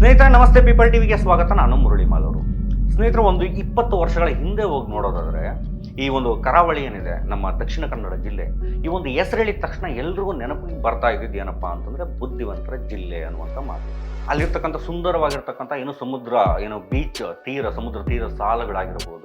ಸ್ನೇಹಿತರೆ, ನಮಸ್ತೆ ಪೀಪಲ್ ಟಿವಿಗೆ ಸ್ವಾಗತ. ನಾನು ಮುರಳಿ ಮಾಲವರು ಸ್ನೇಹಿತರೆ, ಒಂದು ಇಪ್ಪತ್ತು ವರ್ಷಗಳ ಹಿಂದೆ ಹೋಗಿ ನೋಡೋದಾದ್ರೆ, ಈ ಒಂದು ಕರಾವಳಿ ಏನಿದೆ, ನಮ್ಮ ದಕ್ಷಿಣ ಕನ್ನಡ ಜಿಲ್ಲೆ, ಈ ಒಂದು ಹೆಸರು ಹೇಳಿದ ತಕ್ಷಣ ಎಲ್ರಿಗೂ ನೆನಪಿಗೆ ಬರ್ತಾ ಇದ್ದಿದ್ದು ಏನಪ್ಪ ಅಂತಂದ್ರೆ, ಬುದ್ಧಿವಂತರ ಜಿಲ್ಲೆ ಅನ್ನುವಂಥ ಮಾತು. ಅಲ್ಲಿರ್ತಕ್ಕಂಥ ಸುಂದರವಾಗಿರ್ತಕ್ಕಂಥ ಏನು ಸಮುದ್ರ, ಏನು ಬೀಚ್ ತೀರ, ಸಮುದ್ರ ತೀರ ಸಾಲುಗಳಾಗಿರ್ಬೋದು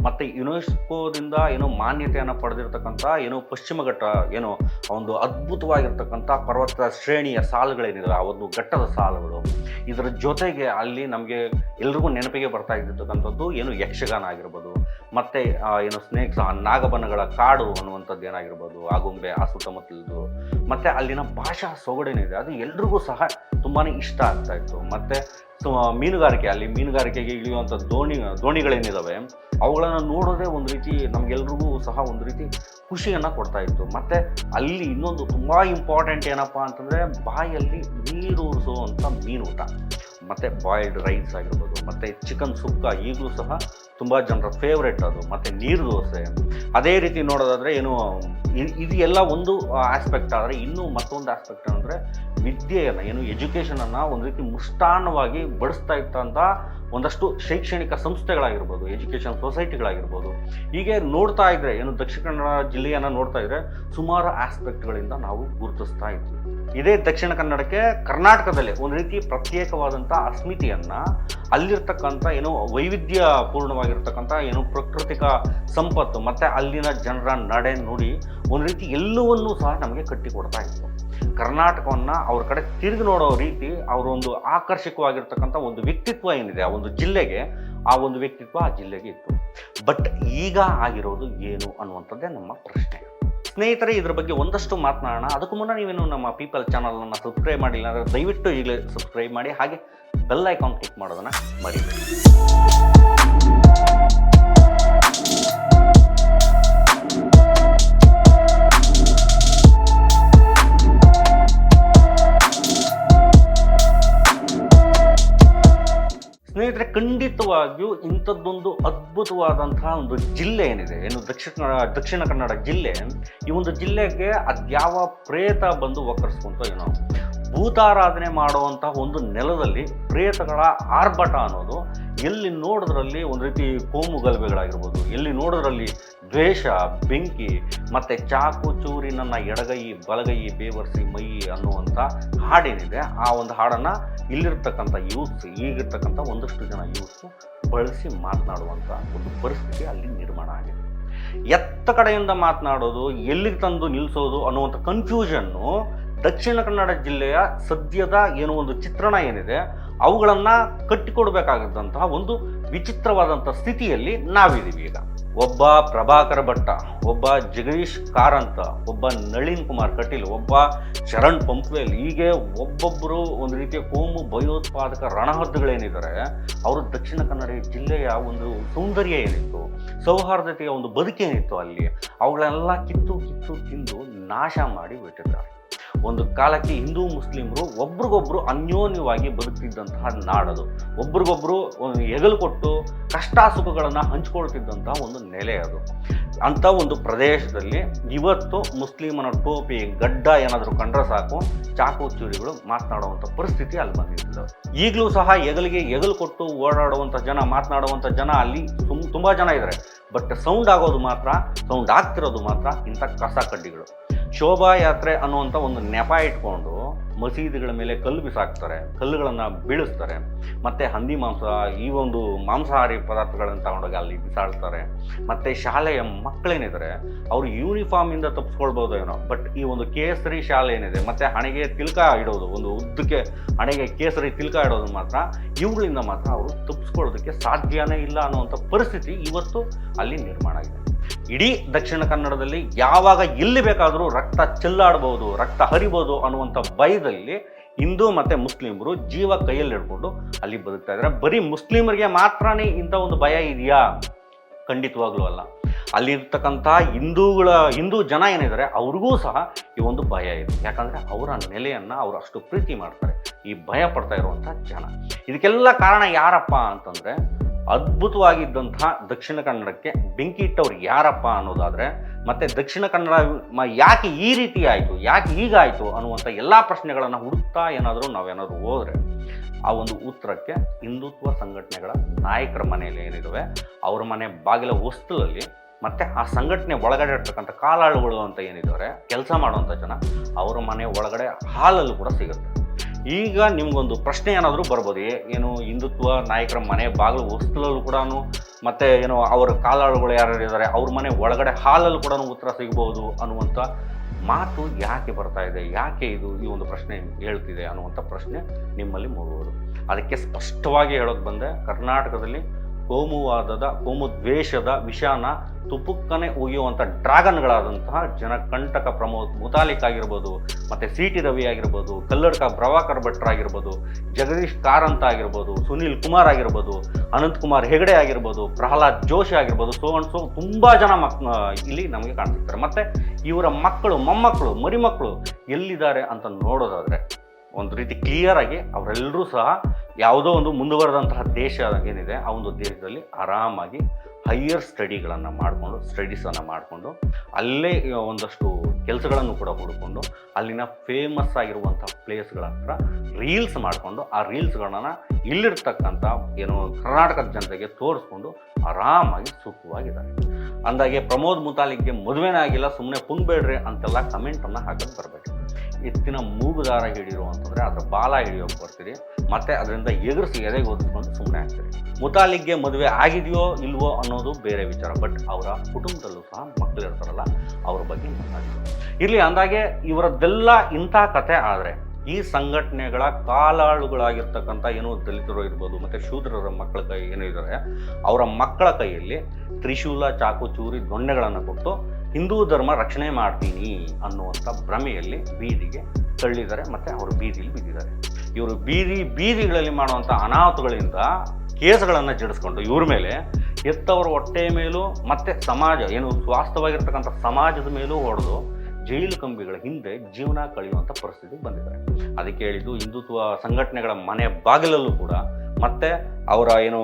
ಮತ್ತೆ ಯುನೆಸ್ಕೋದಿಂದ ಏನೋ ಮಾನ್ಯತೆಯನ್ನು ಪಡೆದಿರ್ತಕ್ಕಂಥ ಏನೋ ಪಶ್ಚಿಮ ಘಟ್ಟ ಏನೋ ಒಂದು ಅದ್ಭುತವಾಗಿರ್ತಕ್ಕಂಥ ಪರ್ವತ ಶ್ರೇಣಿಯ ಸಾಲುಗಳೇನಿದೆ ಆ ಒಂದು ಘಟ್ಟದ ಸಾಲುಗಳು. ಇದರ ಜೊತೆಗೆ ಅಲ್ಲಿ ನಮಗೆ ಎಲ್ರಿಗೂ ನೆನಪಿಗೆ ಬರ್ತಾ ಇದ್ದಿರ್ತಕ್ಕಂಥದ್ದು ಏನು ಯಕ್ಷಗಾನ ಆಗಿರ್ಬೋದು ಮತ್ತೆ ಆ, ಏನು ಸ್ನೇಕ್ಸ್ ನಾಗಬನಗಳ ಕಾಡು ಅನ್ನುವಂಥದ್ದು ಏನಾಗಿರ್ಬೋದು ಆಗುಂಬೆ ಆ ಸುತ್ತಮುತ್ತಲದು ಮತ್ತೆ ಅಲ್ಲಿನ ಭಾಷಾ ಸೊಗಡೇನಿದೆ ಅದು ಎಲ್ರಿಗೂ ಸಹ ತುಂಬಾ ಇಷ್ಟ ಆಗ್ತಾ ಇತ್ತು. ಮತ್ತೆ ಮೀನುಗಾರಿಕೆ ಅಲ್ಲಿ ಮೀನುಗಾರಿಕೆಗೆ ಇಳಿಯುವಂಥ ದೋಣಿ ದೋಣಿಗಳೇನಿದಾವೆ ಅವುಗಳನ್ನು ನೋಡೋದೇ ಒಂದು ರೀತಿ ನಮ್ಗೆಲ್ರಿಗೂ ಸಹ ಒಂದು ರೀತಿ ಖುಷಿಯನ್ನು ಕೊಡ್ತಾ ಇತ್ತು. ಮತ್ತೆ ಅಲ್ಲಿ ಇನ್ನೊಂದು ತುಂಬ ಇಂಪಾರ್ಟೆಂಟ್ ಏನಪ್ಪ ಅಂತಂದರೆ ಬಾಯಲ್ಲಿ ನೀರೂರಿಸುವಂಥ ಊಟ ಮತ್ತು ಬಾಯ್ಲ್ಡ್ ರೈಸ್ ಆಗಿರ್ಬೋದು, ಮತ್ತು ಚಿಕನ್ ಸುಕ್ಕ ಈಗಲೂ ಸಹ ತುಂಬ ಜನರ ಫೇವ್ರೆಟ್ ಅದು. ಮತ್ತು ನೀರು ದೋಸೆ. ಅದೇ ರೀತಿ ನೋಡೋದಾದರೆ ಏನು ಇದು ಎಲ್ಲ ಒಂದು ಆಸ್ಪೆಕ್ಟ್ ಆದರೆ ಇನ್ನೂ ಮತ್ತೊಂದು ಆಸ್ಪೆಕ್ಟ್ ಅಂದರೆ ವಿದ್ಯೆಯನ್ನು, ಏನು ಎಜುಕೇಷನನ್ನು ಒಂದು ರೀತಿ ಮುಷ್ಟಾನ್ನವಾಗಿ ಬಡಿಸ್ತಾ ಇತ್ತಂಥ ಒಂದಷ್ಟು ಶೈಕ್ಷಣಿಕ ಸಂಸ್ಥೆಗಳಾಗಿರ್ಬೋದು, ಎಜುಕೇಷನ್ ಸೊಸೈಟಿಗಳಾಗಿರ್ಬೋದು. ಹೀಗೆ ನೋಡ್ತಾ ಇದ್ರೆ, ಏನು ದಕ್ಷಿಣ ಕನ್ನಡ ಜಿಲ್ಲೆಯನ್ನು ನೋಡ್ತಾ ಇದ್ರೆ ಸುಮಾರು ಆಸ್ಪೆಕ್ಟ್ಗಳಿಂದ ನಾವು ಗುರುತಿಸ್ತಾ ಇದ್ವಿ. ಇದೇ ದಕ್ಷಿಣ ಕನ್ನಡಕ್ಕೆ ಕರ್ನಾಟಕದಲ್ಲಿ ಒಂದು ರೀತಿ ಪ್ರತ್ಯೇಕವಾದಂಥ ಅಸ್ಮಿತೆಯನ್ನು ಅಲ್ಲಿರ್ತಕ್ಕಂಥ ಏನು ವೈವಿಧ್ಯ ಪೂರ್ಣವಾಗಿರ್ತಕ್ಕಂಥ ಏನು ಪ್ರಾಕೃತಿಕ ಸಂಪತ್ತು, ಮತ್ತು ಅಲ್ಲಿನ ಜನರ ನಡೆ ನುಡಿ ಒಂದು ರೀತಿ ಎಲ್ಲವನ್ನೂ ಸಹ ನಮಗೆ ಕಟ್ಟಿಕೊಡ್ತಾ ಇತ್ತು. ಕರ್ನಾಟಕವನ್ನ ಅವ್ರ ಕಡೆ ತಿರುಗಿ ನೋಡೋ ರೀತಿ ಅವರೊಂದು ಆಕರ್ಷಕವಾಗಿರ್ತಕ್ಕಂಥ ಒಂದು ವ್ಯಕ್ತಿತ್ವ ಏನಿದೆ, ಆ ಒಂದು ಜಿಲ್ಲೆಗೆ, ಆ ಒಂದು ವ್ಯಕ್ತಿತ್ವ ಆ ಜಿಲ್ಲೆಗೆ ಇತ್ತು. ಬಟ್ ಈಗ ಆಗಿರೋದು ಏನು ಅನ್ನುವಂಥದ್ದೇ ನಮ್ಮ ಪ್ರಶ್ನೆ. ಸ್ನೇಹಿತರೆ, ಇದ್ರ ಬಗ್ಗೆ ಒಂದಷ್ಟು ಮಾತನಾಡೋಣ. ಅದಕ್ಕೂ ಮುನ್ನ ನೀವೇನು ನಮ್ಮ ಪೀಪಲ್ ಚಾನಲನ್ನು ಸಬ್ಸ್ಕ್ರೈಬ್ ಮಾಡಿಲ್ಲ ಅಂದರೆ ದಯವಿಟ್ಟು ಈಗಲೇ ಸಬ್ಸ್ಕ್ರೈಬ್ ಮಾಡಿ. ಹಾಗೆ ಬೆಲ್ ಐಕಾನ್ ಕ್ಲಿಕ್ ಮಾಡೋದನ್ನ ಮರಿಬೇಡಿ. ಖಂಡಿತವಾಗಿಯೂ ಇಂಥದ್ದೊಂದು ಅದ್ಭುತವಾದಂತಹ ಒಂದು ಜಿಲ್ಲೆ ಏನಿದೆ, ಏನು ದಕ್ಷಿಣ ದಕ್ಷಿಣ ಕನ್ನಡ ಜಿಲ್ಲೆ, ಈ ಒಂದು ಜಿಲ್ಲೆಗೆ ಅದ್ಯಾವ ಪ್ರೇತ ಬಂದು ಒಕ್ಕರಿಸ್ಕೊಂತ ಏನೋ. ಭೂತಾರಾಧನೆ ಮಾಡುವಂತಹ ಒಂದು ನೆಲದಲ್ಲಿ ಪ್ರೇತಗಳ ಆರ್ಭಟ ಅನ್ನೋದು ಎಲ್ಲಿ ನೋಡೋದ್ರಲ್ಲಿ ಒಂದು ರೀತಿ ಕೋಮು ಗಲಭೆಗಳಾಗಿರ್ಬೋದು, ಎಲ್ಲಿ ನೋಡೋದ್ರಲ್ಲಿ ದ್ವೇಷ, ಬೆಂಕಿ, ಮತ್ತು ಚಾಕು ಚೂರಿ ನನ್ನ ಎಡಗೈ, ಬಲಗೈ ಬೇವರ್ಸಿ ಮೈ ಅನ್ನುವಂಥ ಹಾಡೇನಿದೆ, ಆ ಒಂದು ಹಾಡನ್ನು ಇಲ್ಲಿರ್ತಕ್ಕಂಥ ಯೂತ್ಸ್ ಈಗಿರ್ತಕ್ಕಂಥ ಒಂದಷ್ಟು ಜನ ಯೂತ್ಸು ಬಳಸಿ ಮಾತನಾಡುವಂಥ ಒಂದು ಪರಿಸ್ಥಿತಿ ಅಲ್ಲಿ ನಿರ್ಮಾಣ ಆಗಿದೆ. ಎತ್ತ ಕಡೆಯಿಂದ ಮಾತನಾಡೋದು, ಎಲ್ಲಿಗೆ ತಂದು ನಿಲ್ಲಿಸೋದು ಅನ್ನುವಂಥ ಕನ್ಫ್ಯೂಷನ್ನು ದಕ್ಷಿಣ ಕನ್ನಡ ಜಿಲ್ಲೆಯ ಸದ್ಯದ ಏನೋ ಒಂದು ಚಿತ್ರಣ ಏನಿದೆ ಅವುಗಳನ್ನು ಕಟ್ಟಿಕೊಡ್ಬೇಕಾದಂತಹ ಒಂದು ವಿಚಿತ್ರವಾದಂಥ ಸ್ಥಿತಿಯಲ್ಲಿ ನಾವಿದ್ದೀವಿ ಈಗ. ಒಬ್ಬ ಪ್ರಭಾಕರ ಭಟ್ಟ, ಒಬ್ಬ ಜಗದೀಶ್ ಕಾರಂತ, ಒಬ್ಬ ನಳಿನ್ ಕುಮಾರ್ ಕಟೀಲ್, ಒಬ್ಬ ಶರಣ್ ಪಂಪ್ವೇಲ್ ಹೀಗೆ ಒಬ್ಬೊಬ್ಬರು ಒಂದು ರೀತಿಯ ಕೋಮು ಭಯೋತ್ಪಾದಕ ರಣಹದ್ದುಗಳೇನಿದ್ದಾರೆ, ಅವರು ದಕ್ಷಿಣ ಕನ್ನಡ ಜಿಲ್ಲೆಯ ಒಂದು ಸೌಂದರ್ಯ ಏನಿತ್ತು, ಸೌಹಾರ್ದತೆಯ ಒಂದು ಬದುಕೇನಿತ್ತು ಅಲ್ಲಿ ಅವುಗಳೆಲ್ಲ ಕಿತ್ತು ಕಿತ್ತು ತಿಂದು ನಾಶ ಮಾಡಿ ಬಿಟ್ಟಿದ್ದಾರೆ. ಒಂದು ಕಾಲಕ್ಕೆ ಹಿಂದೂ ಮುಸ್ಲಿಮರು ಒಬ್ರಿಗೊಬ್ರು ಅನ್ಯೋನ್ಯವಾಗಿ ಬದುಕ್ತಿದ್ದಂತಹ ನಾಡದು. ಒಬ್ರಿಗೊಬ್ರು ಹೆಗಲು ಕೊಟ್ಟು ಕಷ್ಟ ಸುಖಗಳನ್ನು ಹಂಚ್ಕೊಳ್ತಿದ್ದಂಥ ಒಂದು ನೆಲೆ ಅದು. ಅಂಥ ಒಂದು ಪ್ರದೇಶದಲ್ಲಿ ಇವತ್ತು ಮುಸ್ಲಿಮನ ಟೋಪಿ ಗಡ್ಡ ಏನಾದರೂ ಕಂಡ್ರೆ ಸಾಕು, ಚಾಕು ಚೂರಿಗಳು ಮಾತನಾಡುವಂಥ ಪರಿಸ್ಥಿತಿ ಅಲ್ಲಿ ಬಂದಿರ್ತದೆ ಈಗಲೂ ಸಹ ಹೆಗಲಿಗೆ ಹೆಗಲು ಕೊಟ್ಟು ಓಡಾಡುವಂಥ ಜನ ಮಾತನಾಡುವಂಥ ಜನ ಅಲ್ಲಿ ತುಂಬ ಜನ ಇದ್ದಾರೆ ಬಟ್ ಸೌಂಡ್ ಆಗೋದು ಮಾತ್ರ ಸೌಂಡ್ ಆಗ್ತಿರೋದು ಮಾತ್ರ ಇಂಥ ಕಸ ಕಡ್ಡಿಗಳು. ಶೋಭಾಯಾತ್ರೆ ಅನ್ನುವಂಥ ಒಂದು ನೆಪ ಇಟ್ಕೊಂಡು ಮಸೀದಿಗಳ ಮೇಲೆ ಕಲ್ಲು ಬಿಸಾಕ್ತಾರೆ, ಕಲ್ಲುಗಳನ್ನು ಬೀಳಿಸ್ತಾರೆ. ಮತ್ತು ಹಂದಿ ಮಾಂಸ, ಈ ಒಂದು ಮಾಂಸಾಹಾರಿ ಪದಾರ್ಥಗಳನ್ನು ತಗೊಂಡೋಗಿ ಅಲ್ಲಿ ಬಿಸಾಡ್ತಾರೆ. ಮತ್ತು ಶಾಲೆಯ ಮಕ್ಕಳೇನಿದ್ದಾರೆ ಅವರು ಯೂನಿಫಾರ್ಮಿಂದ ತಪ್ಪಿಸ್ಕೊಳ್ಬೋದು ಏನೋ ಬಟ್ ಈ ಒಂದು ಕೇಸರಿ ಶಾಲೆ ಏನಿದೆ, ಮತ್ತು ಹಣೆಗೆ ತಿಲ್ಕ ಇಡೋದು, ಒಂದು ಉದ್ದಕ್ಕೆ ಹಣೆಗೆ ಕೇಸರಿ ತಿಲ್ಕ ಇಡೋದು ಮಾತ್ರ ಇವುಗಳಿಂದ ಮಾತ್ರ ಅವರು ತಪ್ಪಿಸ್ಕೊಳ್ಳೋದಕ್ಕೆ ಸಾಧ್ಯನೇ ಇಲ್ಲ ಅನ್ನುವಂಥ ಪರಿಸ್ಥಿತಿ ಇವತ್ತು ಅಲ್ಲಿ ನಿರ್ಮಾಣ ಆಗಿದೆ. ಇಡೀ ದಕ್ಷಿಣ ಕನ್ನಡದಲ್ಲಿ ಯಾವಾಗ ಎಲ್ಲಿ ಬೇಕಾದರೂ ರಕ್ತ ಚೆಲ್ಲಾಡ್ಬೋದು, ರಕ್ತ ಹರಿಬೋದು ಅನ್ನುವಂಥ ಭಯದಲ್ಲಿ ಹಿಂದೂ ಮತ್ತು ಮುಸ್ಲಿಮರು ಜೀವ ಕೈಯಲ್ಲಿ ಹಿಡ್ಕೊಂಡು ಅಲ್ಲಿ ಬದುಕ್ತಾ ಇದ್ದಾರೆ. ಬರೀ ಮುಸ್ಲಿಮರಿಗೆ ಮಾತ್ರನೇ ಇಂಥ ಒಂದು ಭಯ ಇದೆಯಾ? ಖಂಡಿತವಾಗ್ಲೂ ಅಲ್ಲ. ಅಲ್ಲಿರ್ತಕ್ಕಂಥ ಹಿಂದೂಗಳ, ಹಿಂದೂ ಜನ ಏನಿದ್ದಾರೆ, ಅವ್ರಿಗೂ ಸಹ ಈ ಒಂದು ಭಯ ಇದೆ. ಯಾಕಂದರೆ ಅವರ ನೆಲೆಯನ್ನು ಅವರು ಅಷ್ಟು ಪ್ರೀತಿ ಮಾಡ್ತಾರೆ. ಈ ಭಯ ಪಡ್ತಾ ಇರುವಂಥ ಜನ. ಇದಕ್ಕೆಲ್ಲ ಕಾರಣ ಯಾರಪ್ಪ ಅಂತಂದರೆ ಅದ್ಭುತವಾಗಿದ್ದಂತಹ ದಕ್ಷಿಣ ಕನ್ನಡಕ್ಕೆ ಬೆಂಕಿ ಇಟ್ಟವ್ರು ಯಾರಪ್ಪ ಅನ್ನೋದಾದರೆ, ಮತ್ತು ದಕ್ಷಿಣ ಕನ್ನಡ ಯಾಕೆ ಈ ರೀತಿ ಆಯಿತು, ಯಾಕೆ ಹೀಗಾಯಿತು ಅನ್ನುವಂಥ ಎಲ್ಲ ಪ್ರಶ್ನೆಗಳನ್ನು ಹುಡುಕ್ತಾ ಏನಾದರೂ ನಾವೇನಾದರೂ ಹೋದರೆ, ಆ ಒಂದು ಉತ್ತರಕ್ಕೆ ಹಿಂದುತ್ವ ಸಂಘಟನೆಗಳ ನಾಯಕರ ಮನೆಯಲ್ಲಿ ಏನಿದಾವೆ, ಅವರ ಮನೆ ಬಾಗಿಲ ಹೊಸ್ತಲಲ್ಲಿ ಮತ್ತೆ ಆ ಸಂಘಟನೆ ಒಳಗಡೆ ಇರ್ತಕ್ಕಂಥ ಕಾಲಾಳುಗಳು ಅಂತ ಏನಿದ್ದಾರೆ ಕೆಲಸ ಮಾಡುವಂಥ ಜನ ಅವರ ಮನೆ ಒಳಗಡೆ ಹಾಲಲ್ಲೂ ಕೂಡ ಸಿಗುತ್ತೆ. ಈಗ ನಿಮಗೊಂದು ಪ್ರಶ್ನೆ ಏನಾದರೂ ಬರ್ಬೋದು ಏನು ಹಿಂದುತ್ವ, ನಾಯಕರ ಮನೆ, ಬಾಗಿಲು, ಹೊಸ್ತಲಲ್ಲೂ ಕೂಡ ಮತ್ತು ಏನು ಅವರ ಕಾಲಾಳುಗಳು ಯಾರು ಇದ್ದಾರೆ, ಅವ್ರ ಮನೆ ಒಳಗಡೆ ಹಾಲಲ್ಲೂ ಕೂಡ ಉತ್ತರ ಸಿಗ್ಬೋದು ಅನ್ನುವಂಥ ಮಾತು ಯಾಕೆ ಬರ್ತಾ ಇದೆ, ಯಾಕೆ ಇದು ಈ ಒಂದು ಪ್ರಶ್ನೆ ಹೇಳ್ತಿದೆ ಅನ್ನುವಂಥ ಪ್ರಶ್ನೆ ನಿಮ್ಮಲ್ಲಿ ಮೂಡುವುದು. ಅದಕ್ಕೆ ಸ್ಪಷ್ಟವಾಗಿ ಹೇಳೋಕೆ ಬಂದೆ, ಕರ್ನಾಟಕದಲ್ಲಿ ಕೋಮುವಾದದ ಕೋಮು ದ್ವೇಷದ ವಿಷಾನ, ತುಪುಕ್ಕನೆ ಉಗಿಯುವಂಥ ಡ್ರಾಗನ್ಗಳಾದಂತಹ ಜನಕಂಟಕ ಪ್ರಮೋದ್ ಮುತಾಲಿಕ್ ಆಗಿರ್ಬೋದು, ಮತ್ತು ಸಿ ಟಿ ರವಿ ಆಗಿರ್ಬೋದು, ಕಲ್ಲಡ್ಕ ಪ್ರಭಾಕರ್ ಭಟ್ರ ಆಗಿರ್ಬೋದು, ಜಗದೀಶ್ ಕಾರಂತ ಆಗಿರ್ಬೋದು, ಸುನೀಲ್ ಕುಮಾರ್ ಆಗಿರ್ಬೋದು, ಅನಂತ್ ಕುಮಾರ್ ಹೆಗಡೆ ಆಗಿರ್ಬೋದು, ಪ್ರಹ್ಲಾದ್ ಜೋಶಿ ಆಗಿರ್ಬೋದು ಸೋ ಅಂಡ್ ಸೋ ತುಂಬ ಜನ ಮಕ್ ಇಲ್ಲಿ ನಮಗೆ ಕಾಣಿಸ್ತಾರೆ. ಮತ್ತು ಇವರ ಮಕ್ಕಳು, ಮೊಮ್ಮಕ್ಕಳು ಮರಿಮಕ್ಕಳು ಎಲ್ಲಿದ್ದಾರೆ ಅಂತ ನೋಡೋದಾದರೆ ಒಂದು ರೀತಿ ಕ್ಲಿಯರ್ ಆಗಿ ಅವರೆಲ್ಲರೂ ಸಹ ಯಾವುದೋ ಒಂದು ಮುಂದುವರೆದಂತಹ ದೇಶ ಏನಿದೆ, ಆ ಒಂದು ದೇಶದಲ್ಲಿ ಆರಾಮಾಗಿ ಹೈಯರ್ ಸ್ಟಡಿಗಳನ್ನು ಮಾಡಿಕೊಂಡು ಸ್ಟಡೀಸನ್ನು ಮಾಡಿಕೊಂಡು, ಅಲ್ಲೇ ಒಂದಷ್ಟು ಕೆಲಸಗಳನ್ನು ಕೂಡ ಹುಡುಕೊಂಡು, ಅಲ್ಲಿನ ಫೇಮಸ್ ಆಗಿರುವಂಥ ಪ್ಲೇಸ್ಗಳ ಹತ್ರ ರೀಲ್ಸ್ ಮಾಡಿಕೊಂಡು, ಆ ರೀಲ್ಸ್ಗಳನ್ನ ಇಲ್ಲಿರ್ತಕ್ಕಂಥ ಏನು ಕರ್ನಾಟಕದ ಜನತೆಗೆ ತೋರಿಸ್ಕೊಂಡು ಆರಾಮಾಗಿ ಸುಖವಾಗಿದ್ದಾರೆ. ಅಂದಾಗೆ ಪ್ರಮೋದ್ ಮುತಾಲಿಕ್ಗೆ ಮದುವೆನೇ ಆಗಿಲ್ಲ ಸುಮ್ಮನೆ ಪುಂಗ್ಬೇಡ್ರಿ ಅಂತೆಲ್ಲ ಕಮೆಂಟನ್ನು ಹಾಕೋದು ಬರಬೇಕು ಎತ್ತಿನ ಮೂಗುದಾರ ಹಿಡಿರು ಅಂತಂದರೆ ಅದರ ಬಾಲ ಹಿಡಿಯೋಕೆ ಬರ್ತೀರಿ. ಮತ್ತು ಅದರಿಂದ ಎಗರಿಸಿ ಎದೆಗೆ ಓದಿಸ್ಕೊಂಡು ಸುಮ್ಮನೆ ಆಗ್ತೀರಿ. ಮುತಾಲಿಕ್ಗೆ ಮದುವೆ ಆಗಿದೆಯೋ ಇಲ್ವೋ ಅನ್ನೋದು ಬೇರೆ ವಿಚಾರ. ಬಟ್ ಅವರ ಕುಟುಂಬದಲ್ಲೂ ಸಹ ಮಕ್ಕಳು ಇರ್ತಾರಲ್ಲ, ಅವ್ರ ಬಗ್ಗೆ ಮಾತಾಡಿ. ಇಲ್ಲಿ ಅಂದಾಗೆ ಇವರದ್ದೆಲ್ಲ ಇಂಥ ಕತೆ. ಆದರೆ ಈ ಸಂಘಟನೆಗಳ ಕಾಲಾಳುಗಳಾಗಿರ್ತಕ್ಕಂಥ ಏನು ದಲಿತರು ಇರ್ಬೋದು, ಮತ್ತು ಶೂದ್ರರ ಮಕ್ಕಳ ಕೈ ಏನು ಇದ್ದಾರೆ ಅವರ ಮಕ್ಕಳ ಕೈಯಲ್ಲಿ ತ್ರಿಶೂಲ, ಚಾಕು, ಚೂರಿ, ದೊಣ್ಣೆಗಳನ್ನು ಕೊಟ್ಟು ಹಿಂದೂ ಧರ್ಮ ರಕ್ಷಣೆ ಮಾಡ್ತೀನಿ ಅನ್ನುವಂಥ ಭ್ರಮೆಯಲ್ಲಿ ಬೀದಿಗೆ ತಳ್ಳಿದ್ದಾರೆ ಮತ್ತು ಅವರು ಬೀದಿಲಿ ಬಿದ್ದಿದ್ದಾರೆ. ಇವರು ಬೀದಿ ಬೀದಿಗಳಲ್ಲಿ ಮಾಡುವಂಥ ಅನಾಹುತಗಳಿಂದ ಕೇಸ್ಗಳನ್ನು ಜಡಿಸ್ಕೊಂಡು ಇವ್ರ ಮೇಲೆ ಎತ್ತವರ ಹೊಟ್ಟೆಯ ಮೇಲೂ ಮತ್ತು ಸಮಾಜ ಏನು ಸ್ವಾಸ್ಥವಾಗಿರ್ತಕ್ಕಂಥ ಸಮಾಜದ ಮೇಲೂ ಹೊಡೆದು ಜೈಲು ಕಂಬಿಗಳ ಹಿಂದೆ ಜೀವನ ಕಳೆಯುವಂಥ ಪರಿಸ್ಥಿತಿಗೆ ಬಂದಿದ್ದಾರೆ. ಅದಕ್ಕೆ ಹೇಳಿದ್ದು ಹಿಂದುತ್ವ ಸಂಘಟನೆಗಳ ಮನೆ ಬಾಗಿಲಲ್ಲೂ ಕೂಡ ಮತ್ತೆ ಅವರ ಏನು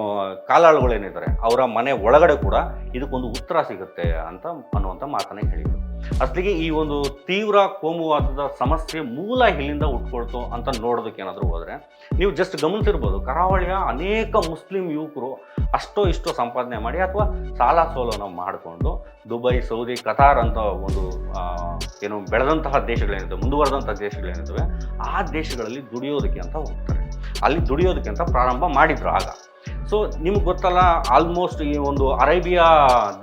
ಕಾಲಾಳುಗಳೇನಿದ್ದಾರೆ ಅವರ ಮನೆ ಒಳಗಡೆ ಕೂಡ ಇದಕ್ಕೊಂದು ಉತ್ತರ ಸಿಗುತ್ತೆ ಅಂತ ಅನ್ನುವಂಥ ಮಾತನ್ನ ಹೇಳಿದರು. ಅಸಲಿಗೆ ಈ ಒಂದು ತೀವ್ರ ಕೋಮುವಾದದ ಸಮಸ್ಯೆ ಮೂಲ ಇಲ್ಲಿಂದ ಉಟ್ಕೊಳ್ತು ಅಂತ ನೋಡೋದಕ್ಕೆ ಏನಾದರೂ ಹೋದರೆ, ನೀವು ಜಸ್ಟ್ ಗಮನಿಸಿರ್ಬೋದು, ಕರಾವಳಿಯ ಅನೇಕ ಮುಸ್ಲಿಂ ಯುವಕರು ಅಷ್ಟೋ ಇಷ್ಟೋ ಸಂಪಾದನೆ ಮಾಡಿ ಅಥವಾ ಸಾಲ ಸೋಲನ ಮಾಡಿಕೊಂಡು ದುಬೈ, ಸೌದಿ, ಕತಾರ್ ಅಂತ ಒಂದು ಏನು ಬೆಳೆದಂತಹ ದೇಶಗಳೇನಿದೆ ಮುಂದುವರೆದಂತಹ ದೇಶಗಳೇನಿದ್ದಾವೆ, ಆ ದೇಶಗಳಲ್ಲಿ ದುಡಿಯೋದಕ್ಕೆ ಅಂತ ಹೋಗ್ತಾರೆ. ಅಲ್ಲಿ ದುಡಿಯೋದಕ್ಕೆ ಅಂತ ಪ್ರಾರಂಭ ಮಾಡಿದರು ಆಗ. ಸೊ ನಿಮ್ಗೆ ಗೊತ್ತಲ್ಲ ಆಲ್ಮೋಸ್ಟ್ ಈ ಒಂದು ಅರೇಬಿಯಾ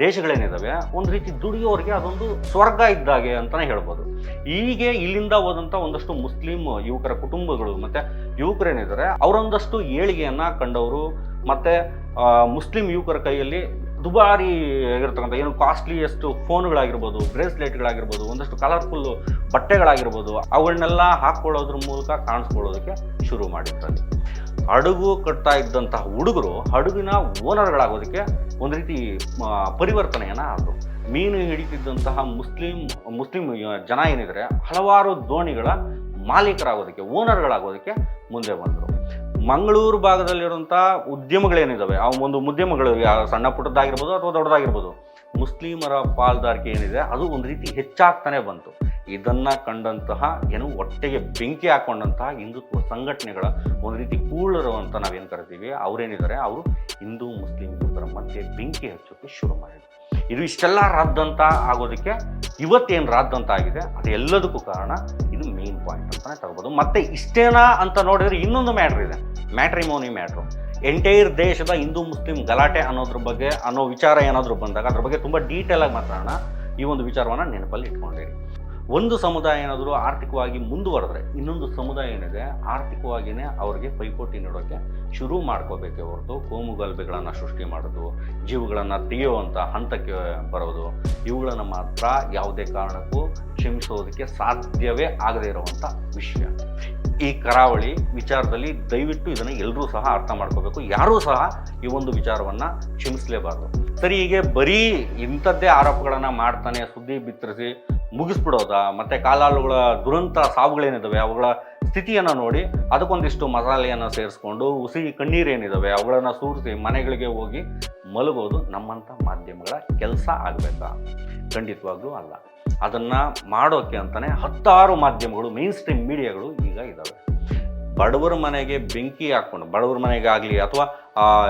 ದೇಶಗಳೇನಿದ್ದಾವೆ ಒಂದು ರೀತಿ ದುಡಿಯೋರಿಗೆ ಅದೊಂದು ಸ್ವರ್ಗ ಇದ್ದಾಗೆ ಅಂತಲೇ ಹೇಳ್ಬೋದು. ಹೀಗೆ ಇಲ್ಲಿಂದ ಹೋದಂಥ ಒಂದಷ್ಟು ಮುಸ್ಲಿಂ ಯುವಕರ ಕುಟುಂಬಗಳು ಮತ್ತು ಯುವಕರೇನಿದ್ದಾರೆ ಅವರೊಂದಷ್ಟು ಏಳಿಗೆಯನ್ನು ಕಂಡವರು, ಮತ್ತು ಮುಸ್ಲಿಂ ಯುವಕರ ಕೈಯಲ್ಲಿ ದುಬಾರಿ ಆಗಿರ್ತಕ್ಕಂಥ, ಏನು ಕಾಸ್ಟ್ಲಿಯೆಸ್ಟ್ ಫೋನ್ಗಳಾಗಿರ್ಬೋದು ಬ್ರೇಸ್ಲೆಟ್ಗಳಾಗಿರ್ಬೋದು ಒಂದಷ್ಟು ಕಲರ್ಫುಲ್ ಬಟ್ಟೆಗಳಾಗಿರ್ಬೋದು ಅವುಗಳನ್ನೆಲ್ಲ ಹಾಕ್ಕೊಳ್ಳೋದ್ರ ಮೂಲಕ ಕಾಣಿಸ್ಕೊಳ್ಳೋದಕ್ಕೆ ಶುರು ಮಾಡಿರ್ತಾರೆ ಹಡಗು ಕಟ್ತಾ ಇದ್ದಂತಹ ಹುಡುಗರು, ಹಡಗಿನ ಓನರ್ಗಳಾಗೋದಕ್ಕೆ ಒಂದು ರೀತಿ ಪರಿವರ್ತನೆಯನ್ನು ಆದರು. ಮೀನು ಹಿಡಿತಿದ್ದಂತಹ ಮುಸ್ಲಿಂ ಮುಸ್ಲಿಂ ಜನ ಏನಿದ್ದಾರೆ ಹಲವಾರು ದೋಣಿಗಳ ಮಾಲೀಕರಾಗೋದಕ್ಕೆ ಓನರ್ಗಳಾಗೋದಕ್ಕೆ ಮುಂದೆ ಬಂದರು. ಮಂಗಳೂರು ಭಾಗದಲ್ಲಿರುವಂಥ ಉದ್ಯಮಗಳೇನಿದ್ದಾವೆ ಆ ಒಂದು ಉದ್ಯಮಗಳು ಸಣ್ಣ ಪುಟ್ಟದ್ದಾಗಿರ್ಬೋದು ಅಥವಾ ದೊಡ್ಡದಾಗಿರ್ಬೋದು. ಮುಸ್ಲಿಮರ ಪಾಲ್ದಾರಿಕೆ ಏನಿದೆ, ಅದು ಒಂದು ರೀತಿ ಹೆಚ್ಚಾಗ್ತಾನೆ ಬಂತು. ಇದನ್ನು ಕಂಡಂತಹ ಏನು ಒಟ್ಟೆಗೆ ಬೆಂಕಿ ಹಾಕೊಂಡಂತಹ ಹಿಂದುತ್ವ ಸಂಘಟನೆಗಳ ಒಂದು ರೀತಿ ಕೂಳರು ಅಂತ ನಾವೇನು ಕರಿತೀವಿ ಅವರೇನಿದ್ದಾರೆ ಅವರು ಹಿಂದೂ, ಮುಸ್ಲಿಂ ಹಿಂದೂರ ಮಧ್ಯೆ ಬೆಂಕಿ ಹಚ್ಚೋಕೆ ಶುರು ಮಾಡಿದ್ರು. ಇದು ಇಷ್ಟೆಲ್ಲ ರಾದ್ದಂತ ಆಗೋದಕ್ಕೆ ಇವತ್ತೇನು ರಾದ್ದಂತ ಆಗಿದೆ, ಅದು ಎಲ್ಲದಕ್ಕೂ ಕಾರಣ ಇದು ಮೇನ್ ಪಾಯಿಂಟ್ ಅಂತಲೇ ತಗೋಬೋದು ಮತ್ತೆ ಇಷ್ಟೇನಾ ಅಂತ ನೋಡಿದರೆ ಇನ್ನೊಂದು ಮ್ಯಾಟ್ರ್ ಇದೆ. Matrimony matter. ಎಂಟೈರ್ ದೇಶದ ಹಿಂದೂ, ಮುಸ್ಲಿಂ ಗಲಾಟೆ ಅನ್ನೋದ್ರ ಬಗ್ಗೆ, ಅನ್ನೋ ವಿಚಾರ ಏನಾದರೂ ಬಂದಾಗ ಅದ್ರ ಬಗ್ಗೆ ತುಂಬ ಡೀಟೇಲಾಗಿ ಮಾತಾಡೋಣ. ಈ ಒಂದು ವಿಚಾರವನ್ನು ನೆನಪಲ್ಲಿ ಇಟ್ಕೊಂಡಿರಿ. ಒಂದು ಸಮುದಾಯ ಏನಾದರೂ ಆರ್ಥಿಕವಾಗಿ ಮುಂದುವರೆದ್ರೆ, ಇನ್ನೊಂದು ಸಮುದಾಯ ಏನಿದೆ ಆರ್ಥಿಕವಾಗಿಯೇ ಅವರಿಗೆ ಪೈಪೋಟಿ ನೀಡೋಕ್ಕೆ ಶುರು ಮಾಡ್ಕೋಬೇಕೇ ಹೊರತು ಕೋಮು ಗಲಭೆಗಳನ್ನು ಸೃಷ್ಟಿ ಮಾಡೋದು, ಜೀವಗಳನ್ನು ತೆಗೆಯುವಂಥ ಹಂತಕ್ಕೆ ಬರೋದು, ಇವುಗಳನ್ನು ಮಾತ್ರ ಯಾವುದೇ ಕಾರಣಕ್ಕೂ ಕ್ಷಮಿಸೋದಕ್ಕೆ ಸಾಧ್ಯವೇ ಆಗದೇ ಇರುವಂಥ ವಿಷಯ. ಈ ಕರಾವಳಿ ವಿಚಾರದಲ್ಲಿ ದಯವಿಟ್ಟು ಇದನ್ನು ಎಲ್ಲರೂ ಸಹ ಅರ್ಥ ಮಾಡ್ಕೋಬೇಕು. ಯಾರೂ ಸಹ ಈ ಒಂದು ವಿಚಾರವನ್ನು ಕ್ಷಮಿಸಲೇಬಾರ್ದು. ಸರಿ, ಹೀಗೆ ಬರೀ ಇಂಥದ್ದೇ ಆರೋಪಗಳನ್ನು ಮಾಡ್ತಾನೆ, ಸುದ್ದಿ ಬಿತ್ತರಿಸಿ ಮುಗಿಸ್ಬಿಡೋದಾ? ಮತ್ತು ಕಾಲಾಳುಗಳ ದುರಂತ ಸಾವುಗಳೇನಿದ್ದಾವೆ ಅವುಗಳ ಸ್ಥಿತಿಯನ್ನು ನೋಡಿ ಅದಕ್ಕೊಂದಿಷ್ಟು ಮಸಾಲೆಯನ್ನು ಸೇರಿಸ್ಕೊಂಡು ಹುಸಿ ಕಣ್ಣೀರೇನಿದ್ದಾವೆ ಅವುಗಳನ್ನು ಸೂರಿಸಿ ಮನೆಗಳಿಗೆ ಹೋಗಿ ಮಲಗೋದು ನಮ್ಮಂಥ ಮಾಧ್ಯಮಗಳ ಕೆಲಸ ಆಗಬೇಕಾ? ಖಂಡಿತವಾಗ್ಲೂ ಅಲ್ಲ. ಅದನ್ನು ಮಾಡೋಕ್ಕೆ ಅಂತಲೇ ಹತ್ತಾರು ಮಾಧ್ಯಮಗಳು ಮೇನ್ ಸ್ಟ್ರೀಮ್ ಮೀಡಿಯಾಗಳು ಈಗ ಇದ್ದಾವೆ ಬಡವರ ಮನೆಗೆ ಬೆಂಕಿ ಹಾಕ್ಕೊಂಡು, ಬಡವರ ಮನೆಗಾಗಲಿ ಅಥವಾ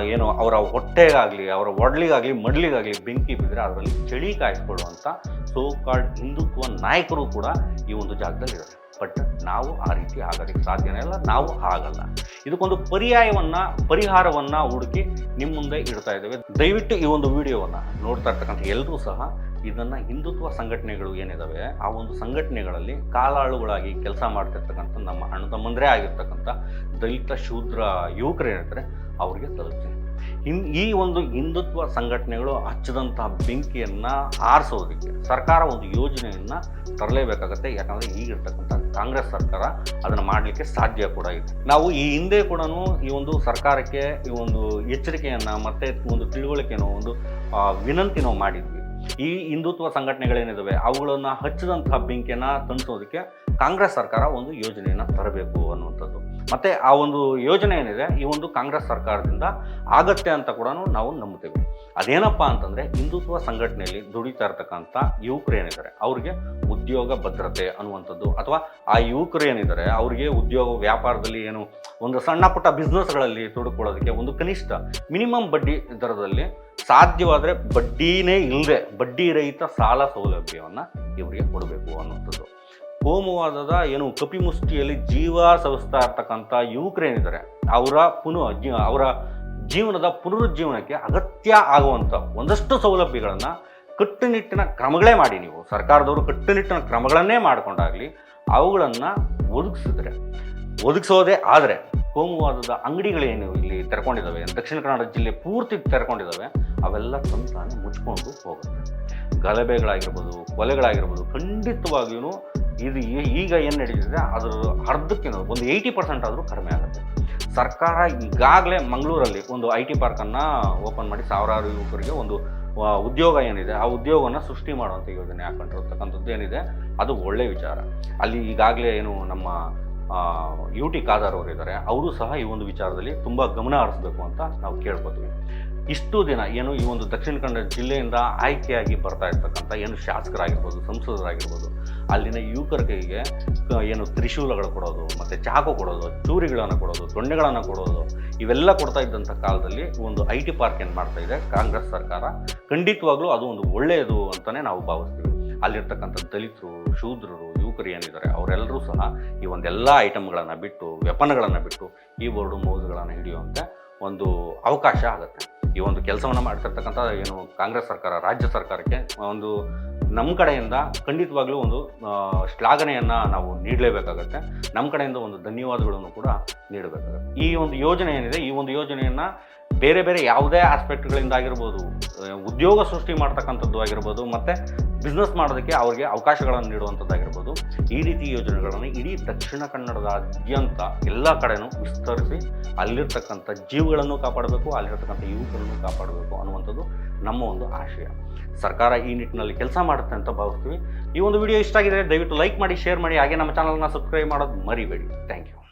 ಏನು, ಅವರ ಹೊಟ್ಟೆಗಾಗಲಿ, ಅವರ ಒಡ್ಲಿಗಾಗಲಿ, ಮಡ್ಲಿಗಾಗಲಿ ಬೆಂಕಿ ಬಿದ್ದರೆ ಅದರಲ್ಲಿ ಚಳಿ ಕಾಯಿಸ್ಕೊಳ್ಳುವಂಥ ಸೋ ಕಾಲ್ಡ್ ಹಿಂದುತ್ವ ನಾಯಕರು ಕೂಡ ಈ ಒಂದು ಜಾಗದಲ್ಲಿ ಇದ್ದಾರೆ. ಬಟ್ ನಾವು ಆ ರೀತಿ ಆಗೋದಕ್ಕೆ ಸಾಧ್ಯನೇ ಇಲ್ಲ. ನಾವು ಆಗಲ್ಲ ಇದಕ್ಕೊಂದು ಪರ್ಯಾಯವನ್ನು, ಪರಿಹಾರವನ್ನು ಹುಡುಕಿ ನಿಮ್ಮ ಮುಂದೆ ಇಡ್ತಾ ಇದ್ದೇವೆ. ದಯವಿಟ್ಟು ಈ ಒಂದು ವಿಡಿಯೋವನ್ನು ನೋಡ್ತಾ ಇರ್ತಕ್ಕಂಥ ಎಲ್ಲರೂ ಸಹ ಇದನ್ನು ಹಿಂದುತ್ವ ಸಂಘಟನೆಗಳು ಏನಿದಾವೆ, ಆ ಒಂದು ಸಂಘಟನೆಗಳಲ್ಲಿ ಕಾಲಾಳುಗಳಾಗಿ ಕೆಲಸ ಮಾಡ್ತಿರ್ತಕ್ಕಂಥ ನಮ್ಮ ಅಣ್ಣ ಮಂದ್ರೆ ಆಗಿರ್ತಕ್ಕಂಥ ದಲಿತ ಶೂದ್ರ ಯುವಕರು ಅವರಿಗೆ ತಲುಪ್ತೀನಿ. ಇನ್ ಈ ಒಂದು ಹಿಂದುತ್ವ ಸಂಘಟನೆಗಳು ಹಚ್ಚದಂತಹ ಬೆಂಕಿಯನ್ನು ಆರಿಸೋದಕ್ಕೆ ಸರ್ಕಾರ ಒಂದು ಯೋಜನೆಯನ್ನು ತರಲೇಬೇಕಾಗತ್ತೆ. ಯಾಕಂದರೆ ಈಗಿರ್ತಕ್ಕಂಥ ಕಾಂಗ್ರೆಸ್ ಸರ್ಕಾರ ಅದನ್ನು ಮಾಡಲಿಕ್ಕೆ ಸಾಧ್ಯ ಕೂಡ ಇದೆ. ನಾವು ಈ ಹಿಂದೆ ಕೂಡ ಈ ಒಂದು ಸರ್ಕಾರಕ್ಕೆ ಈ ಒಂದು ಎಚ್ಚರಿಕೆಯನ್ನು ಮತ್ತೆ ಒಂದು ತಿಳುವಳಿಕೆನೋ ಒಂದು ವಿನಂತಿನೋ ಮಾಡಿದ್ವಿ. ಈ ಹಿಂದುತ್ವ ಸಂಘಟನೆಗಳೇನಿದ್ದಾವೆ ಅವುಗಳನ್ನು ಹಚ್ಚಿದಂತಹ ಬೆಂಕಿಯನ್ನು ತಣಿಸೋದಕ್ಕೆ ಕಾಂಗ್ರೆಸ್ ಸರ್ಕಾರ ಒಂದು ಯೋಜನೆಯನ್ನು ತರಬೇಕು ಅನ್ನುವಂಥದ್ದು. ಮತ್ತೆ ಆ ಒಂದು ಯೋಜನೆ ಏನಿದೆ, ಈ ಒಂದು ಕಾಂಗ್ರೆಸ್ ಸರ್ಕಾರದಿಂದ ಆಗತ್ತೆ ಅಂತ ಕೂಡ ನಾವು ನಂಬುತ್ತೇವೆ. ಅದೇನಪ್ಪ ಅಂತಂದ್ರೆ, ಹಿಂದುತ್ವ ಸಂಘಟನೆಯಲ್ಲಿ ದುಡಿತಾ ಇರ್ತಕ್ಕಂಥ ಯುವಕರು ಏನಿದ್ದಾರೆ, ಅವರಿಗೆ ಉದ್ಯೋಗ ಭದ್ರತೆ ಅನ್ನುವಂಥದ್ದು. ಅಥವಾ ಆ ಯುವಕರು ಏನಿದ್ದಾರೆ, ಅವರಿಗೆ ಉದ್ಯೋಗ ವ್ಯಾಪಾರದಲ್ಲಿ ಏನು ಒಂದು ಸಣ್ಣ ಪುಟ್ಟ ಬಿಸ್ನೆಸ್ಗಳಲ್ಲಿ ತೊಡಕೊಳ್ಳೋದಕ್ಕೆ ಒಂದು ಕನಿಷ್ಠ ಮಿನಿಮಮ್ ಬಡ್ಡಿ ದರದಲ್ಲಿ ಸಾಧ್ಯವಾದರೆ ಬಡ್ಡಿನೇ ಇಲ್ಲದೆ ಬಡ್ಡಿ ರಹಿತ ಸಾಲ ಸೌಲಭ್ಯವನ್ನು ಇವರಿಗೆ ಕೊಡಬೇಕು ಅನ್ನುವಂಥದ್ದು. ಕೋಮುವಾದದ ಏನು ಕಪಿಮುಷ್ಟಿಯಲ್ಲಿ ಜೀವ ಸವಿಸ್ತಾ ಇರ್ತಕ್ಕಂಥ ಯುವಕರೇನಿದ್ದಾರೆ ಅವರ ಪುನಃ ಅವರ ಜೀವನದ ಪುನರುಜ್ಜೀವನಕ್ಕೆ ಅಗತ್ಯ ಆಗುವಂಥ ಒಂದಷ್ಟು ಸೌಲಭ್ಯಗಳನ್ನು ಕಟ್ಟುನಿಟ್ಟಿನ ಕ್ರಮಗಳೇ ಮಾಡಿ ನೀವು. ಸರ್ಕಾರದವರು ಕಟ್ಟುನಿಟ್ಟಿನ ಕ್ರಮಗಳನ್ನೇ ಮಾಡಿಕೊಂಡಾಗಲಿ ಅವುಗಳನ್ನು ಒದಗಿಸಿದ್ರೆ, ಒದಗಿಸೋದೇ ಆದರೆ ಕೋಮುವಾದದ ಅಂಗಡಿಗಳೇನು ಇಲ್ಲಿ ತೆರ್ಕೊಂಡಿದ್ದಾವೆ ದಕ್ಷಿಣ ಕನ್ನಡ ಜಿಲ್ಲೆ ಪೂರ್ತಿ ತೆರ್ಕೊಂಡಿದ್ದಾವೆ ಅವೆಲ್ಲ ತಂತಾನೆ ಮುಚ್ಕೊಂಡು ಹೋಗುತ್ತೆ. ಗಲಭೆಗಳಾಗಿರ್ಬೋದು, ಕೊಲೆಗಳಾಗಿರ್ಬೋದು ಖಂಡಿತವಾಗಿಯೂ ಇದು ಈಗ ಏನು ನಡೀತಿದೆ ಅದ್ರ ಅರ್ಧಕ್ಕಿಂತ ಒಂದು ಏಯ್ಟಿ ಪರ್ಸೆಂಟ್ ಆದರೂ ಕಡಿಮೆ ಆಗುತ್ತೆ. ಸರ್ಕಾರ ಈಗಾಗಲೇ ಮಂಗಳೂರಲ್ಲಿ ಒಂದು ಐ ಟಿ ಪಾರ್ಕನ್ನು ಓಪನ್ ಮಾಡಿ ಸಾವಿರಾರು ಯುವಕರಿಗೆ ಒಂದು ಉದ್ಯೋಗ ಏನಿದೆ, ಆ ಉದ್ಯೋಗವನ್ನು ಸೃಷ್ಟಿ ಮಾಡುವಂಥ ಯೋಜನೆ ಹಾಕೊಂಡಿರ್ತಕ್ಕಂಥದ್ದು ಏನಿದೆ, ಅದು ಒಳ್ಳೆಯ ವಿಚಾರ. ಅಲ್ಲಿ ಈಗಾಗಲೇ ಏನು ನಮ್ಮ ಯು ಟಿ ಖಾದರ್ ಅವರು ಇದ್ದಾರೆ ಅವರು ಸಹ ಈ ಒಂದು ವಿಚಾರದಲ್ಲಿ ತುಂಬ ಗಮನ ಹರಿಸ್ಬೇಕು ಅಂತ ನಾವು ಕೇಳ್ಕೊತೀವಿ. ಇಷ್ಟು ದಿನ ಏನು ಈ ಒಂದು ದಕ್ಷಿಣ ಕನ್ನಡ ಜಿಲ್ಲೆಯಿಂದ ಆಯ್ಕೆಯಾಗಿ ಬರ್ತಾ ಇರ್ತಕ್ಕಂಥ ಏನು ಶಾಸಕರಾಗಿರ್ಬೋದು, ಸಂಸದರಾಗಿರ್ಬೋದು, ಅಲ್ಲಿನ ಯುವಕರಿಗೆ ಏನು ತ್ರಿಶೂಲಗಳು ಕೊಡೋದು, ಮತ್ತು ಚಾಕು ಕೊಡೋದು, ಚೂರಿಗಳನ್ನು ಕೊಡೋದು ದೊಣ್ಣೆಗಳನ್ನು ಕೊಡೋದು, ಇವೆಲ್ಲ ಕೊಡ್ತಾ ಇದ್ದಂಥ ಕಾಲದಲ್ಲಿ ಒಂದು ಐ ಟಿ ಪಾರ್ಕ್ ಏನು ಮಾಡ್ತಾ ಇದೆ, ಕಾಂಗ್ರೆಸ್ ಸರ್ಕಾರ ಖಂಡಿತವಾಗ್ಲೂ ಅದು ಒಂದು ಒಳ್ಳೆಯದು ಅಂತಲೇ ನಾವು ಭಾವಿಸ್ತೀವಿ. ಅಲ್ಲಿರ್ತಕ್ಕಂಥ ದಲಿತರು, ಶೂದ್ರರು ಯುವಕರು ಏನಿದ್ದಾರೆ ಅವರೆಲ್ಲರೂ ಸಹ ಈ ಒಂದೆಲ್ಲ ಐಟಮ್ಗಳನ್ನು ಬಿಟ್ಟು ವೆಪನ್ಗಳನ್ನು ಬಿಟ್ಟು ಈ ಬೋರ್ಡು ಮೌಸ್ಗಳನ್ನು ಹಿಡಿಯುವಂತೆ ಒಂದು ಅವಕಾಶ ಆಗುತ್ತೆ. ಈ ಒಂದು ಕೆಲಸವನ್ನು ಮಾಡ್ತಿರ್ತಕ್ಕಂಥ ಏನು ಕಾಂಗ್ರೆಸ್ ಸರ್ಕಾರ, ರಾಜ್ಯ ಸರ್ಕಾರಕ್ಕೆ ಒಂದು ನಮ್ಮ ಕಡೆಯಿಂದ ಖಂಡಿತವಾಗ್ಲೂ ಒಂದು ಶ್ಲಾಘನೆಯನ್ನು ನಾವು ನೀಡಲೇಬೇಕಾಗತ್ತೆ. ನಮ್ಮ ಕಡೆಯಿಂದ ಒಂದು ಧನ್ಯವಾದಗಳನ್ನು ಕೂಡ ನೀಡಬೇಕಾಗುತ್ತೆ. ಈ ಒಂದು ಯೋಜನೆ ಏನಿದೆ, ಈ ಒಂದು ಯೋಜನೆಯನ್ನು ಬೇರೆ ಬೇರೆ ಯಾವುದೇ ಆಸ್ಪೆಕ್ಟ್ಗಳಿಂದ ಆಗಿರ್ಬೋದು ಉದ್ಯೋಗ ಸೃಷ್ಟಿ ಮಾಡ್ತಕ್ಕಂಥದ್ದು ಆಗಿರ್ಬೋದು, ಮತ್ತು ಬಿಸ್ನೆಸ್ ಮಾಡೋದಕ್ಕೆ ಅವ್ರಿಗೆ ಅವಕಾಶಗಳನ್ನು ನೀಡುವಂಥದ್ದಾಗಿರ್ಬೋದು ಈ ರೀತಿ ಯೋಜನೆಗಳನ್ನು ಇಡೀ ದಕ್ಷಿಣ ಕನ್ನಡದಾದ್ಯಂತ ಎಲ್ಲ ಕಡೆನೂ ವಿಸ್ತರಿಸಿ ಅಲ್ಲಿರ್ತಕ್ಕಂಥ ಜೀವಗಳನ್ನು ಕಾಪಾಡಬೇಕು, ಅಲ್ಲಿರ್ತಕ್ಕಂಥ ಯುವಕರನ್ನು ಕಾಪಾಡಬೇಕು ಅನ್ನುವಂಥದ್ದು ನಮ್ಮ ಒಂದು ಆಶಯ. ಸರ್ಕಾರ ಈ ನಿಟ್ಟಿನಲ್ಲಿ ಕೆಲಸ ಮಾಡುತ್ತೆ ಅಂತ ಭಾವಿಸ್ತೀವಿ. ಈ ಒಂದು ವಿಡಿಯೋ ಇಷ್ಟ ಆಗಿದ್ರೆ ದಯವಿಟ್ಟು ಲೈಕ್ ಮಾಡಿ ಶೇರ್ ಮಾಡಿ, ಹಾಗೆ ನಮ್ಮ ಚಾನಲ್ನ ಸಬ್ಸ್ಕ್ರೈಬ್ ಮಾಡೋದು ಮರಿಬೇಡಿ. Thank you